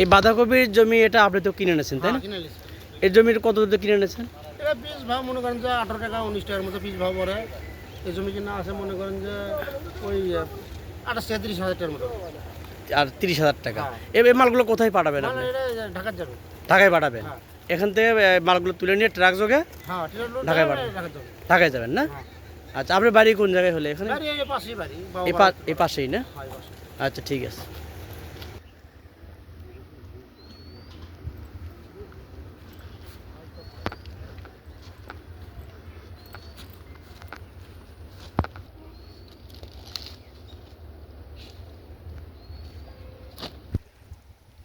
এই বাঁধাকপির জমি এটা আপনি তো কিনে এনেছেন তাই না? হ্যাঁ। এই জমির কত দিয়ে কিনে এনেছেন? এটা পিস ভাव মনে করেন যে আঠারো টাকা উনিশ টাকার মতো পিস ভাव পড়ে। এই জমি কিনা আছে মনে করেন যে ওই আঠাশ তিরিশ হাজার টাকার মতো। আর তিরিশ হাজার টাকা। হ্যাঁ। এই মালগুলো কোথায় পাঠাবেন আপনি? ঢাকার যাবে ঢাকায় পাঠাবেন? হ্যাঁ। এখান থেকে মালগুলো তুলে নিয়ে ট্রাক যোগে ঢাকায় পাঠাবেন। ঢাকায় যাবেন না। আচ্ছা আপনার বাড়ি কোন জায়গায় হলে এখানে? বাড়ি এই পাশেই বাড়ি এই পাশেই না। আচ্ছা ঠিক আছে।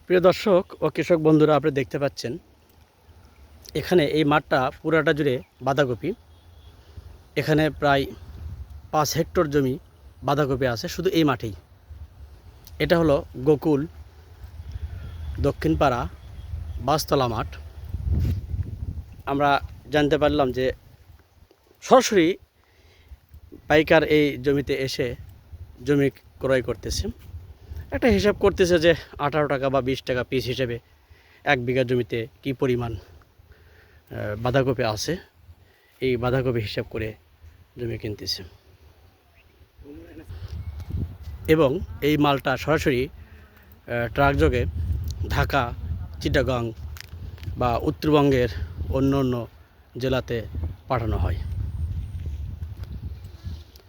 প্রিয় দর্শক ও কৃষক বন্ধুরা, আপনি দেখতে পাচ্ছেন, এখানে এই মাঠটা পুরাটা জুড়ে বাঁধাকপি। এখানে প্রায় পাঁচ হেক্টর জমি বাঁধাকপি আছে, শুধু এই মাঠেই। এটা হলো গোকুল, দক্ষিণপাড়া বাসতলা মাঠ। আমরা জানতে পারলাম যে সরাসরি পাইকার এই জমিতে এসে জমি ক্রয় করতেছে। একটা হিসাব করতেছে যে আঠারো টাকা বা বিশ টাকা পিস হিসেবে এক বিঘা জমিতে কি পরিমাণ বাঁধাকপি আছে? এই বাঁধাকপি হিসাব করে জমি কিনতেছে। এবং এই মালটা সরাসরি ট্রাক যোগে ঢাকা, চিটাগাং বা উত্তরবঙ্গের অন্য অন্য জেলাতে পাঠানো হয়।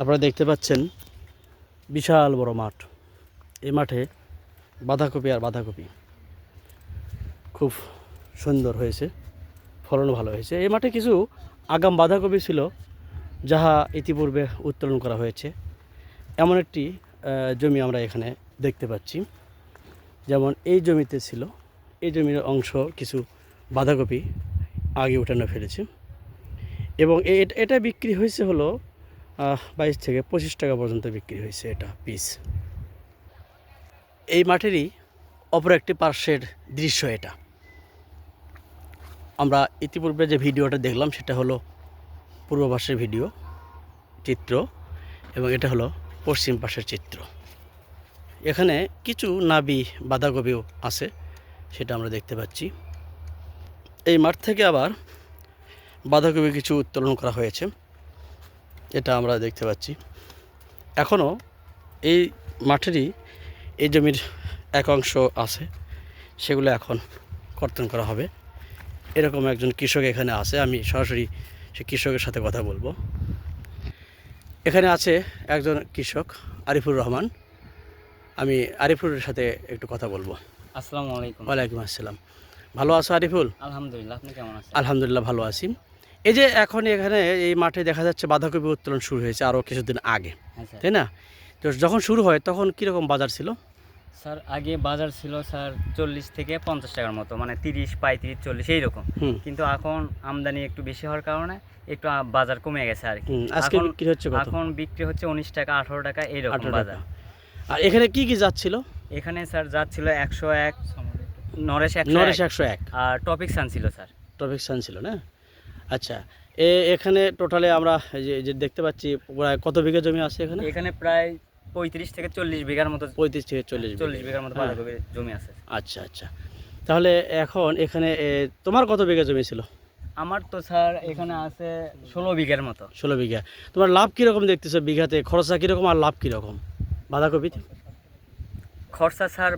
আপনারা দেখতে পাচ্ছেন বিশাল বড় মাঠ। এই মাঠে বাঁধাকপি আর বাঁধাকপি খুব সুন্দর হয়েছে ফলন ভালো হয়েছে। এই মাঠে কিছু আগাম বাঁধাকপি ছিল, যাহা ইতিপূর্বে উত্তোলন করা হয়েছে। এমন একটি জমি আমরা এখানে দেখতে পাচ্ছি। যেমন এই জমিতে ছিল, এই জমির অংশ কিছু বাঁধাকপি আগে উঠানো ফেলেছে। এবং এ- এটা বিক্রি হয়েছে হলো বাইশ থেকে পঁচিশ টাকা পর্যন্ত বিক্রি হয়েছে এটা পিস এই মাঠেরই অপর একটি পার্শ্বের দৃশ্য এটা। আমরা ইতিপূর্বে যে ভিডিওটা দেখলাম, সেটা হলো পূর্ব পাশের ভিডিও, চিত্র, এবং এটা হলো পশ্চিম পাশের চিত্র। এখানে কিছু নাবি বাঁধাকপিও আছে, সেটা আমরা দেখতে পাচ্ছি। এই মাঠ থেকে আবার বাঁধাকপি কিছু উত্তোলন করা হয়েছে, এটা আমরা দেখতে পাচ্ছি। এখনও এই মাঠেরই এই জমির এক অংশ আছে সেগুলো এখন কর্তন করা হবে। এরকম একজন কৃষক এখানে আছে আমি সরাসরি সে কৃষকের সাথে কথা বলব। এখানে আছে একজন কৃষক আরিফুর রহমান। আমি আরিফুরের সাথে একটু কথা বলব। আসসালামু আলাইকুম। ওয়ালাইকুম আসসালাম। ভালো আছো আরিফুল? আলহামদুলিল্লাহ আপনি কেমন আছেন? আলহামদুলিল্লাহ ভালো আছি। এই যে এখন এখানে এই মাঠে দেখা যাচ্ছে বাঁধাকপি উত্তোলন শুরু হয়েছে আরও কিছুদিন আগে হ্যাঁ তাই না? যখন শুরু হয় তখন কীরকম বাজার ছিল? স্যার আগে বাজার ছিল স্যার চল্লিশ থেকে পঞ্চাশ টাকার মতো মানে তিরিশ পঁয়ত্রিশ চল্লিশ এইরকম। কিন্তু এখন আমদানি একটু বেশি হওয়ার কারণে একটু বাজার কমে গেছে আর কি। আজকে বিক্রি হচ্ছে এখন বিক্রি হচ্ছে উনিশ টাকা আঠারো টাকা এইরকম বাজার। আর এখানে কি কি যাচ্ছিল এখানে স্যার যাচ্ছিল একশো এক নরেশ এক। নরেশ একশো এক। আর টপিক সান ছিল স্যার। টপিক সান ছিল না? আচ্ছা এ এখানে টোটালে আমরা যে- যে দেখতে পাচ্ছি প্রায় কত বিঘা জমি আছে এখানে? এখানে প্রায় পঁয়ত্রিশ থেকে চল্লিশ বিঘার মতো পঁয়ত্রিশ থেকে চল্লিশ চল্লিশ বিঘার মতো হ্যাঁ। বাঁধাকপি জমি আছে। আচ্ছা আচ্ছা। তাহলে এখন এখানে তোমার কত বিঘা জমি ছিল? আমার তো স্যার এখানে আছে ষোলো বিঘার মতো। ষোলো বিঘা। তোমার লাভ কীরকম দেখতেছো বিঘাতে? খরচা কীরকম আর লাভ কীরকম? বাঁধাকপিতে? খরচা স্যার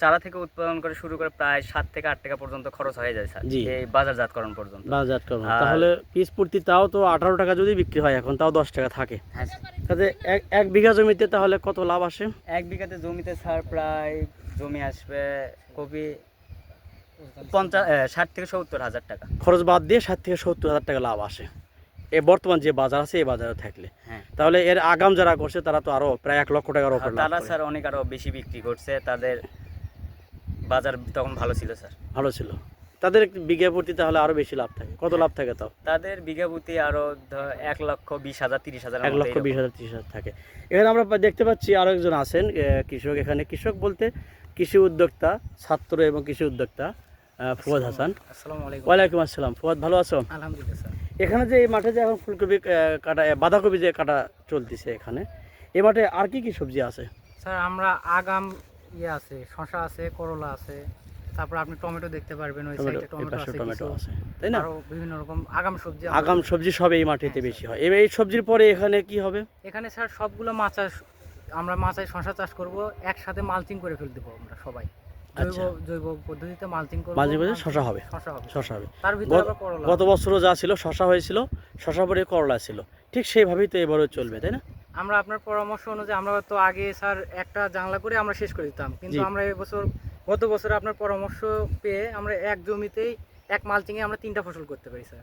চারা থেকে উৎপাদন করে শুরু করে প্রায় সাত থেকে আট টাকা পর্যন্ত খরচ হয়ে যায় স্যার এই বাজারজাতকরণ পর্যন্ত। বাজার করব আর- তাহলে পিস প্রতি তাও তো আঠারো টাকা যদি বিক্রি হয় এখন তাও দশ টাকা থাকে। হ্যাঁ তাতে এক এক বিঘা জমিতে তাহলে কত লাভ আসে? এক বিঘাতে জমিতে স্যার প্রায় জমি আসবে কপি পঞ্চাশ ষাট থেকে সত্তর হাজার টাকা। খরচ বাদ দিয়ে ষাট থেকে সত্তর হাজার টাকা লাভ আসে। এ বর্তমান যে বাজার আছে এই বাজারে থাকলে। হ্যাঁ। তাহলে এর আগাম যারা করছে তারা তো আরও প্রায় এক লক্ষ টাকার আর ওপর তারা স্যার অনেক আরও বেশি বিক্রি করছে। তাদের বাজার তখন ভালো ছিল স্যার। ভালো ছিল। তাদের বিঘা প্রতি তাহলে আরও বেশি লাভ থাকে। কত লাভ থাকে তাও? তাদের বিঘা প্রতি আরও এক লক্ষ বিশ হাজার তিরিশ হাজার এক লক্ষ বিশ হাজার তিরিশ হাজার থাকে। এখানে আমরা দেখতে পাচ্ছি আরও একজন আছেন কৃষক এখানে। কৃষক বলতে কৃষি উদ্যোক্তা ছাত্র এবং কৃষি উদ্যোক্তা ফুয়াদ হাসান। আসসালামু আলাইকুম। ওয়ালাইকুম আসসালাম। ফুয়াদ ভালো আছো? আলহামদুলিল্লাহ স্যার। এখানে যে এই মাঠে যে এখন ফুলকপি কাটা বাঁধাকপি যে কাটা চলতেছে এখানে এই মাঠে আর কি কি সবজি আছে? স্যার আমরা আগাম ইয়ে আছে শশা আছে করলা আছে তারপর আপনি টমেটো দেখতে পারবেন ওই টমেটো সাইডে টমেটো আছে টমেটো আছে তাই না? আরও বিভিন্ন রকম আগাম সবজি আগাম সবজি সব এই মাটিতে হ্যাঁ, বেশি হয়। এই সবজির পরে এখানে কি হবে? এখানে স্যার সবগুলো মাছ আমরা মাছায় শশা চাষ করব একসাথে মালচিং করে ফেল দেবো আমরা সবাই। জৈব। পদ্ধতিতে মালচিং করব মাঝে মাঝে শশা হবে শশা হবে। তার ভিতরে গত- করলা। গত বছরও যা ছিল শশা হয়েছিল শশা পরে করলা ছিল। ঠিক সেইভাবেই তো এবারও চলবে তাই না? আমরা আপনার পরামর্শ অনুযায়ী আমরা তো আগে স্যার একটা জানলা করে আমরা শেষ করে দিতাম। কিন্তু আমরা এবছর গত বছর আপনার পরামর্শ পেয়ে আমরা এক জমিতেই এক মালচিং এ আমরা তিনটা ফসল করতে পারি স্যার।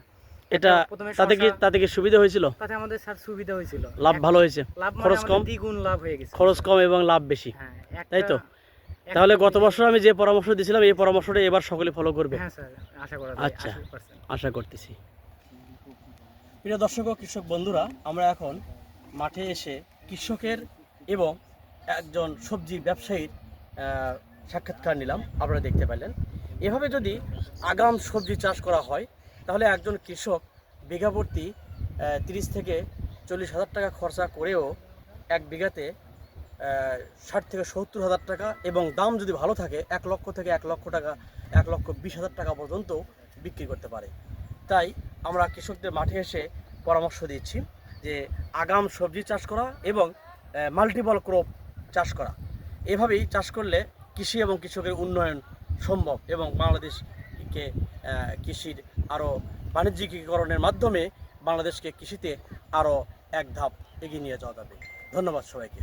এটা তাতে কি তাতে কি সুবিধা হয়েছিল? তাতে আমাদের স্যার সুবিধা হয়েছিল। লাভ ভালো হয়েছে? লাভ মানে খরচ কম? দ্বিগুণ লাভ হয়ে গেছে। খরচ কম এবং লাভ বেশি। হ্যাঁ তাই তো? তাহলে গত বছর আমি যে পরামর্শ দিয়েছিলাম এই পরামর্শটা এবার সকলে ফলো করবে। হ্যাঁ স্যার আশা করা যায় আচ্ছা। আশা করতেছি। প্রিয় দর্শক ও কৃষক বন্ধুরা আমরা এখন মাঠে এসে কৃষকের এবং একজন সবজি ব্যবসায়ীর সাক্ষাৎকার নিলাম। আপনারা দেখতে পেলেন এভাবে যদি আগাম সবজি চাষ করা হয় তাহলে একজন কৃষক বিঘা প্রতি তিরিশ থেকে চল্লিশ হাজার টাকা খরচা করেও এক বিঘাতে ষাট থেকে সত্তর হাজার টাকা এবং দাম যদি ভালো থাকে, এক লক্ষ থেকে এক লক্ষ টাকা, এক লক্ষ বিশ হাজার টাকা পর্যন্ত বিক্রি করতে পারে। তাই আমরা কৃষকদের মাঠে এসে পরামর্শ দিচ্ছি যে আগাম সবজি চাষ করা এবং মাল্টিপল ক্রপ চাষ করা। এভাবেই চাষ করলে কৃষি এবং কৃষকের উন্নয়ন সম্ভব এবং বাংলাদেশকে কৃষির আরও বাণিজ্যিকীকরণের মাধ্যমে বাংলাদেশকে কৃষিতে আরও এক ধাপ এগিয়ে নিয়ে যাওয়া যাবে। ধন্যবাদ সবাইকে।